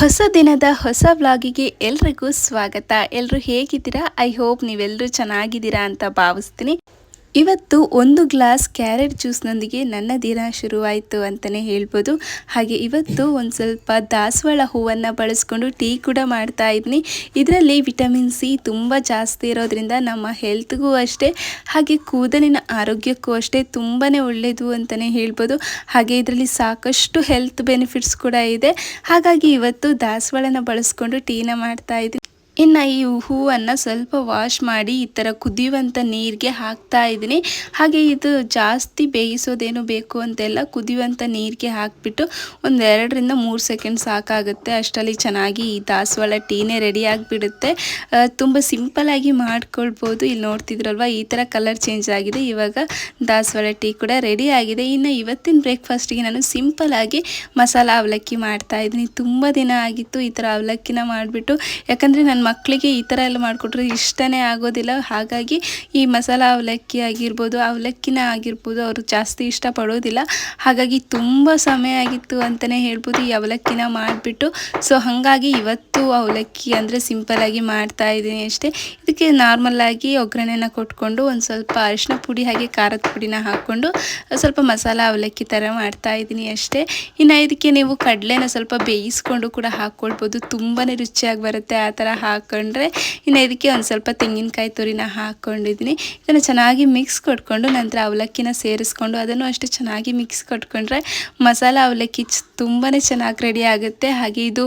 ಹೊಸ ದಿನದ ಹೊಸ ವ್ಲಾಗಿಗೆ ಎಲ್ರಿಗೂ ಸ್ವಾಗತ. ಎಲ್ಲರೂ ಹೇಗಿದ್ದೀರಾ? ಐ ಹೋಪ್ ನೀವೆಲ್ಲರೂ ಚೆನ್ನಾಗಿದ್ದೀರಾ ಅಂತ ಭಾವಿಸ್ತೀನಿ. ಇವತ್ತು ಒಂದು ಗ್ಲಾಸ್ ಕ್ಯಾರೆಟ್ ಜ್ಯೂಸ್ನೊಂದಿಗೆ ನನ್ನ ದಿನ ಶುರುವಾಯಿತು ಅಂತಲೇ ಹೇಳ್ಬೋದು. ಹಾಗೆ ಇವತ್ತು ಒಂದು ಸ್ವಲ್ಪ ದಾಸವಾಳ ಹೂವನ್ನು ಬಳಸ್ಕೊಂಡು ಟೀ ಕೂಡ ಮಾಡ್ತಾ ಇದ್ದೀನಿ ಇದರಲ್ಲಿ ವಿಟಮಿನ್ ಸಿ ತುಂಬ ಜಾಸ್ತಿ ಇರೋದ್ರಿಂದ ನಮ್ಮ ಹೆಲ್ತ್ಗೂ ಅಷ್ಟೇ, ಹಾಗೆ ಕೂದಲಿನ ಆರೋಗ್ಯಕ್ಕೂ ಅಷ್ಟೇ ತುಂಬಾ ಒಳ್ಳೆಯದು ಅಂತಲೇ ಹೇಳ್ಬೋದು. ಹಾಗೆ ಇದರಲ್ಲಿ ಸಾಕಷ್ಟು ಹೆಲ್ತ್ ಬೆನಿಫಿಟ್ಸ್ ಕೂಡ ಇದೆ. ಹಾಗಾಗಿ ಇವತ್ತು ದಾಸವಾಳನ ಬಳಸ್ಕೊಂಡು ಟೀನ ಮಾಡ್ತಾ ಇದ್ದೀನಿ ಇನ್ನು ಈ ಹೂವನ್ನು ಸ್ವಲ್ಪ ವಾಶ್ ಮಾಡಿ ಈ ಥರ ಕುದಿಯುವಂಥ ನೀರಿಗೆ ಹಾಕ್ತಾ ಇದ್ದೀನಿ. ಹಾಗೆ ಇದು ಜಾಸ್ತಿ ಬೇಯಿಸೋದೇನು ಬೇಕು ಅಂತೆಲ್ಲ ಕುದಿಯುವಂಥ ನೀರಿಗೆ ಹಾಕಿಬಿಟ್ಟು ಒಂದು ಎರಡರಿಂದ ಮೂರು ಸೆಕೆಂಡ್ ಸಾಕಾಗುತ್ತೆ. ಅಷ್ಟರಲ್ಲಿ ಚೆನ್ನಾಗಿ ಈ ದಾಸವಾಳ ಟೀನೇ ರೆಡಿ ಆಗಿಬಿಡುತ್ತೆ. ತುಂಬ ಸಿಂಪಲಾಗಿ ಮಾಡ್ಕೊಳ್ಬೋದು. ಇಲ್ಲಿ ನೋಡ್ತಿದ್ರಲ್ವ, ಈ ಥರ ಕಲರ್ ಚೇಂಜ್ ಆಗಿದೆ. ಇವಾಗ ದಾಸವಾಳ ಟೀ ಕೂಡ ರೆಡಿ ಆಗಿದೆ. ಇನ್ನು ಇವತ್ತಿನ ಬ್ರೇಕ್ಫಾಸ್ಟಿಗೆ ನಾನು ಸಿಂಪಲಾಗಿ ಮಸಾಲ ಅವಲಕ್ಕಿ ಮಾಡ್ತಾ ಇದ್ದೀನಿ. ತುಂಬ ದಿನ ಆಗಿತ್ತು ಈ ಥರ ಅವಲಕ್ಕಿನ ಮಾಡಿಬಿಟ್ಟು. ಯಾಕಂದರೆ ನನ್ನ ಮಕ್ಕಳಿಗೆ ಈ ಥರ ಎಲ್ಲ ಮಾಡಿಕೊಟ್ರೆ ಇಷ್ಟನೇ ಆಗೋದಿಲ್ಲ. ಹಾಗಾಗಿ ಈ ಮಸಾಲ ಅವಲಕ್ಕಿ ಆಗಿರ್ಬೋದು, ಅವಲಕ್ಕಿನ ಆಗಿರ್ಬೋದು ಅವರು ಜಾಸ್ತಿ ಇಷ್ಟಪಡೋದಿಲ್ಲ. ಹಾಗಾಗಿ ತುಂಬ ಸಮಯ ಆಗಿತ್ತು ಅಂತಲೇ ಹೇಳ್ಬೋದು ಈ ಅವಲಕ್ಕಿನ ಮಾಡಿಬಿಟ್ಟು. ಸೊ ಹಾಗಾಗಿ ಇವತ್ತು ಅವಲಕ್ಕಿ ಅಂದರೆ ಸಿಂಪಲಾಗಿ ಮಾಡ್ತಾ ಇದ್ದೀನಿ ಅಷ್ಟೇ. ಇದಕ್ಕೆ ನಾರ್ಮಲ್ಲಾಗಿ ಒಗ್ಗರಣೆನ ಕೊಟ್ಕೊಂಡು ಒಂದು ಸ್ವಲ್ಪ ಅರಿಶಿನ ಪುಡಿ ಹಾಗೆ ಖಾರದ ಪುಡಿನ ಹಾಕ್ಕೊಂಡು ಸ್ವಲ್ಪ ಮಸಾಲ ಅವಲಕ್ಕಿ ಥರ ಮಾಡ್ತಾ ಇದ್ದೀನಿ ಅಷ್ಟೇ. ಇನ್ನು ಇದಕ್ಕೆ ನೀವು ಕಡಲೆನ ಸ್ವಲ್ಪ ಬೇಯಿಸ್ಕೊಂಡು ಕೂಡ ಹಾಕ್ಕೊಳ್ಬೋದು ತುಂಬಾ ರುಚಿಯಾಗಿ ಬರುತ್ತೆ ಆ ಥರ ಹಾಕ್ಕೊಂಡ್ರೆ ಇನ್ನು ಇದಕ್ಕೆ ಒಂದು ಸ್ವಲ್ಪ ತೆಂಗಿನಕಾಯಿ ತುರಿನ ಹಾಕ್ಕೊಂಡಿದ್ದೀನಿ ಇದನ್ನು ಚೆನ್ನಾಗಿ ಮಿಕ್ಸ್ ಕೊಟ್ಕೊಂಡು ನಂತರ ಅವಲಕ್ಕಿನ ಸೇರಿಸ್ಕೊಂಡು ಅದನ್ನು ಅಷ್ಟೇ ಚೆನ್ನಾಗಿ ಮಿಕ್ಸ್ ಕೊಟ್ಕೊಂಡ್ರೆ ಮಸಾಲ ಅವಲಕ್ಕಿ ತುಂಬಾ ಚೆನ್ನಾಗಿ ರೆಡಿ ಆಗುತ್ತೆ. ಹಾಗೆ ಇದು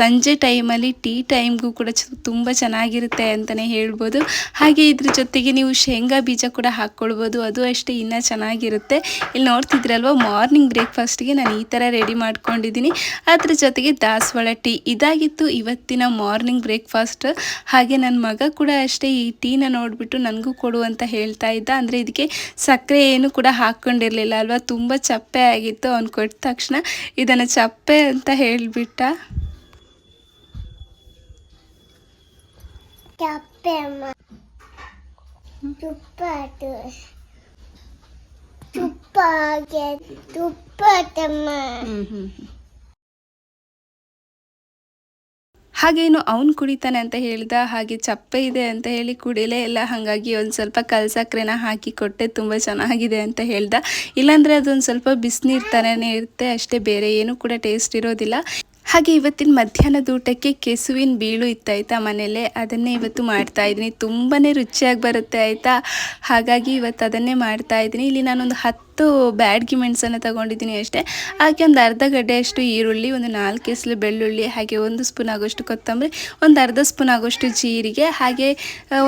ಸಂಜೆ ಟೈಮಲ್ಲಿ ಟೀ ಟೈಮ್ಗೂ ಕೂಡ ತುಂಬ ಚೆನ್ನಾಗಿರುತ್ತೆ ಅಂತಲೇ ಹೇಳ್ಬೋದು. ಹಾಗೆ ಇದ್ರ ಜೊತೆಗೆ ನೀವು ಶೇಂಗಾ ಬೀಜ ಕೂಡ ಹಾಕ್ಕೊಳ್ಬೋದು. ಅದು ಅಷ್ಟೇ ಇನ್ನೂ ಚೆನ್ನಾಗಿರುತ್ತೆ. ಇಲ್ಲಿ ನೋಡ್ತಿದ್ರಲ್ವ, ಮಾರ್ನಿಂಗ್ ಬ್ರೇಕ್ಫಾಸ್ಟ್ಗೆ ನಾನು ಈ ಥರ ರೆಡಿ ಮಾಡ್ಕೊಂಡಿದ್ದೀನಿ. ಅದ್ರ ಜೊತೆಗೆ ದಾಸವಾಳ ಟೀ. ಇದಾಗಿತ್ತು ಇವತ್ತಿನ ಮಾರ್ನಿಂಗ್ ಬ್ರೇಕ್ಫಾಸ್ಟ್. ಹಾಗೆ ನನ್ನ ಮಗ ಕೂಡ ಅಷ್ಟೇ ಈ ಟೀನ ನೋಡಿಬಿಟ್ಟು ನನಗೂ ಕೊಡು ಅಂತ ಹೇಳ್ತಾ ಇದ್ದ. ಅಂದರೆ ಇದಕ್ಕೆ ಸಕ್ಕರೆ ಏನು ಕೂಡ ಹಾಕ್ಕೊಂಡಿರಲಿಲ್ಲ ಅಲ್ವಾ? ತುಂಬ ಚಪ್ಪೆ ಆಗಿತ್ತು. ಅವ್ನು ಕೊಟ್ಟ ತಕ್ಷಣ ಇದನ್ನು ಚಪ್ಪೆ ಅಂತ ಹೇಳಿಬಿಟ್ಟ. ತುಪ್ಪ ತುಪ್ಪ ತುಪ್ಪ ಹ್ಞೂ ಹ್ಞೂ ಹಾಗೆ ಇನ್ನು ಅವ್ನು ಕುಡಿತಾನೆ ಅಂತ ಹೇಳಿದ, ಹಾಗೆ ಚಪ್ಪೆ ಇದೆ ಅಂತ ಹೇಳಿ ಕುಡಿಲೇ ಇಲ್ಲ. ಹಾಗಾಗಿ ಒಂದು ಸ್ವಲ್ಪ ಕಲ್ಸಕ್ರೆನ ಹಾಕಿ ಕೊಟ್ಟೆ, ತುಂಬ ಚೆನ್ನಾಗಿದೆ ಅಂತ ಹೇಳ್ದ. ಇಲ್ಲಾಂದರೆ ಅದೊಂದು ಸ್ವಲ್ಪ ಬಿಸಿನೀರು ಥರನೇ ಇರುತ್ತೆ. ಅಷ್ಟೇ ಬೇರೆ ಏನು ಕೂಡ ಟೇಸ್ಟ್ ಇರೋದಿಲ್ಲ. ಹಾಗೆ ಇವತ್ತಿನ ಮಧ್ಯಾಹ್ನದ ಊಟಕ್ಕೆ ಕೆಸುವಿನ ಬೀಳು ಇತ್ತಾಯ್ತಾ ಮನೇಲೆ ಅದನ್ನೇ ಇವತ್ತು ಮಾಡ್ತಾ ಇದ್ದೀನಿ. ತುಂಬಾ ರುಚಿಯಾಗಿ ಬರುತ್ತೆ ಆಯಿತಾ? ಹಾಗಾಗಿ ಇವತ್ತು ಅದನ್ನೇ ಮಾಡ್ತಾ ಇದ್ದೀನಿ. ಇಲ್ಲಿ ನಾನೊಂದು ಹತ್ತು ಬ್ಯಾಡ್ಗಿ ಮೆಣಸನ್ನು ತಗೊಂಡಿದ್ದೀನಿ ಅಷ್ಟೇ. ಹಾಗೆ ಒಂದು ಅರ್ಧ ಗಡ್ಡೆಯಷ್ಟು ಈರುಳ್ಳಿ, ಒಂದು ನಾಲ್ಕು ಕೆಸಲು ಬೆಳ್ಳುಳ್ಳಿ, ಹಾಗೆ ಒಂದು ಸ್ಪೂನ್ ಆಗೋಷ್ಟು ಕೊತ್ತಂಬರಿ, ಒಂದು ಅರ್ಧ ಸ್ಪೂನ್ ಆಗೋಷ್ಟು ಜೀರಿಗೆ, ಹಾಗೆ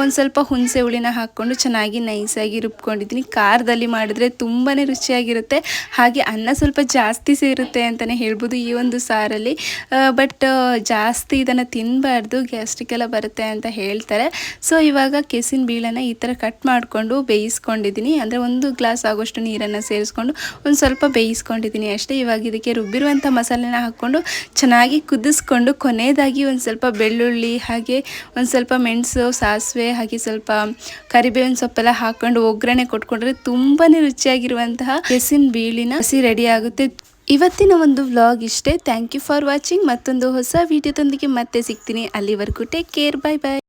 ಒಂದು ಸ್ವಲ್ಪ ಹುಣಸೆ ಹುಳಿನ ಹಾಕ್ಕೊಂಡು ಚೆನ್ನಾಗಿ ನೈಸಾಗಿ ರುಬ್ಕೊಂಡಿದ್ದೀನಿ. ಖಾರದಲ್ಲಿ ಮಾಡಿದ್ರೆ ತುಂಬಾ ರುಚಿಯಾಗಿರುತ್ತೆ. ಹಾಗೆ ಅನ್ನ ಸ್ವಲ್ಪ ಜಾಸ್ತಿ ಸೇರುತ್ತೆ ಅಂತಲೇ ಹೇಳ್ಬೋದು ಈ ಒಂದು ಸಾರಲ್ಲಿ. ಬಟ್ ಜಾಸ್ತಿ ಇದನ್ನು ತಿನ್ನಬಾರ್ದು ಗ್ಯಾಸ್ಟ್ರಿಕ್ ಎಲ್ಲ ಬರುತ್ತೆ ಅಂತ ಹೇಳ್ತಾರೆ. ಸೊ ಇವಾಗ ಕೆಸಿನ ಬೀಳನ್ನು ಈ ಥರ ಕಟ್ ಮಾಡಿಕೊಂಡು ಬೇಯಿಸ್ಕೊಂಡಿದ್ದೀನಿ ಅಂದರೆ ಒಂದು ಗ್ಲಾಸ್ ಆಗೋಷ್ಟು ನೀರನ್ನು ಸೇರಿಸ್ಕೊಂಡು ಒಂದು ಸ್ವಲ್ಪ ಬೇಯಿಸ್ಕೊಂಡಿದ್ದೀನಿ ಅಷ್ಟೇ. ಇವಾಗ ಇದಕ್ಕೆ ರುಬ್ಬಿರುವಂಥ ಮಸಾಲೆನ ಹಾಕ್ಕೊಂಡು ಚೆನ್ನಾಗಿ ಕುದಿಸ್ಕೊಂಡು ಕೊನೆಯದಾಗಿ ಒಂದು ಸ್ವಲ್ಪ ಬೆಳ್ಳುಳ್ಳಿ, ಹಾಗೆ ಒಂದು ಸ್ವಲ್ಪ ಮೆಣಸು, ಸಾಸಿವೆ, ಹಾಗೆ ಸ್ವಲ್ಪ ಕರಿಬೇವಿನ ಸೊಪ್ಪೆಲ್ಲ ಹಾಕ್ಕೊಂಡು ಒಗ್ಗರಣೆ ಕೊಟ್ಕೊಂಡ್ರೆ ತುಂಬಾ ರುಚಿಯಾಗಿರುವಂತಹ ಕೆಸಿನ ಬೀಳಿನ ಹಸಿ ರೆಡಿ ಆಗುತ್ತೆ. ಇವತ್ತಿನ ಒಂದು ವ್ಲಾಗ್ ಇಷ್ಟೇ. ಥ್ಯಾಂಕ್ ಯು ಫಾರ್ ವಾಚಿಂಗ್ ಮತ್ತೊಂದು ಹೊಸ ವಿಡಿಯೋದೊಂದಿಗೆ ಮತ್ತೆ ಸಿಗ್ತೀನಿ. ಅಲ್ಲಿವರೆಗೂ ಟೇಕ್ ಕೇರ್ ಬೈ ಬಾಯ್